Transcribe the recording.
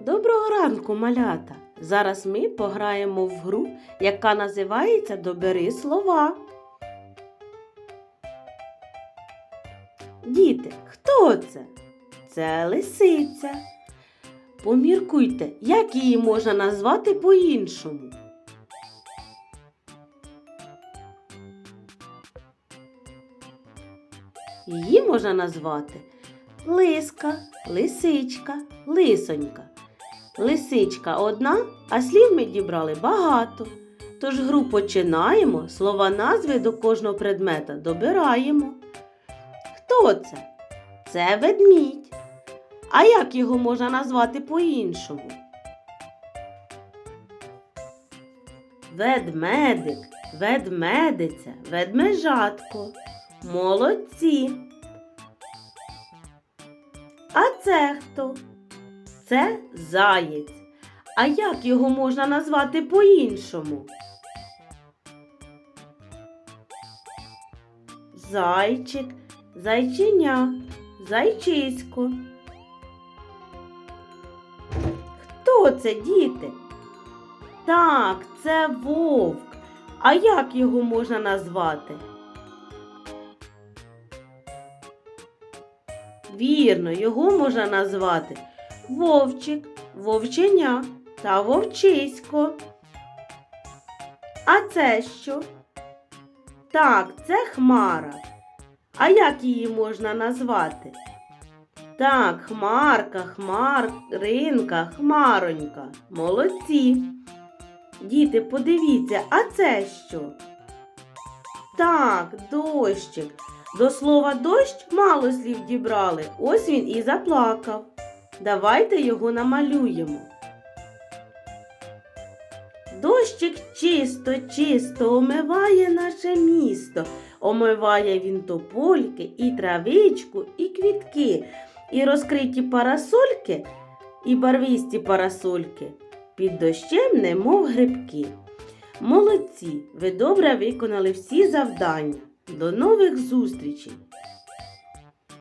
Доброго ранку, малята! Зараз ми пограємо в гру, яка називається Добери слова. Діти, хто це? Це лисиця. Поміркуйте, як її можна назвати по-іншому. Її можна назвати лиска, лисичка, лисонька. Лисичка одна, а слів ми дібрали багато. Тож гру починаємо, слова назви до кожного предмета добираємо. Хто це? Це ведмідь. А як його можна назвати по-іншому? Ведмедик, ведмедиця, ведмежатко. Молодці. А це хто? Це заєць. А як його можна назвати по-іншому? Зайчик, зайчиня, зайчисько. Хто це, діти? Так, це вовк. А як його можна назвати? Вірно, його можна назвати вовчик, вовченя та вовчисько. А це що? Так, це хмара. А як її можна назвати? Так, хмарка, хмаринка, хмаронька. Молодці. Діти, подивіться, а це що? Так, дощик. До слова дощ мало слів дібрали. Ось він і заплакав. Давайте його намалюємо. Дощик чисто, чисто омиває наше місто. Омиває він топольки, і травичку, і квітки, і розкриті парасольки, і барвісті парасольки. Під дощем, немов грибки. Молодці! Ви добре виконали всі завдання. До нових зустрічей!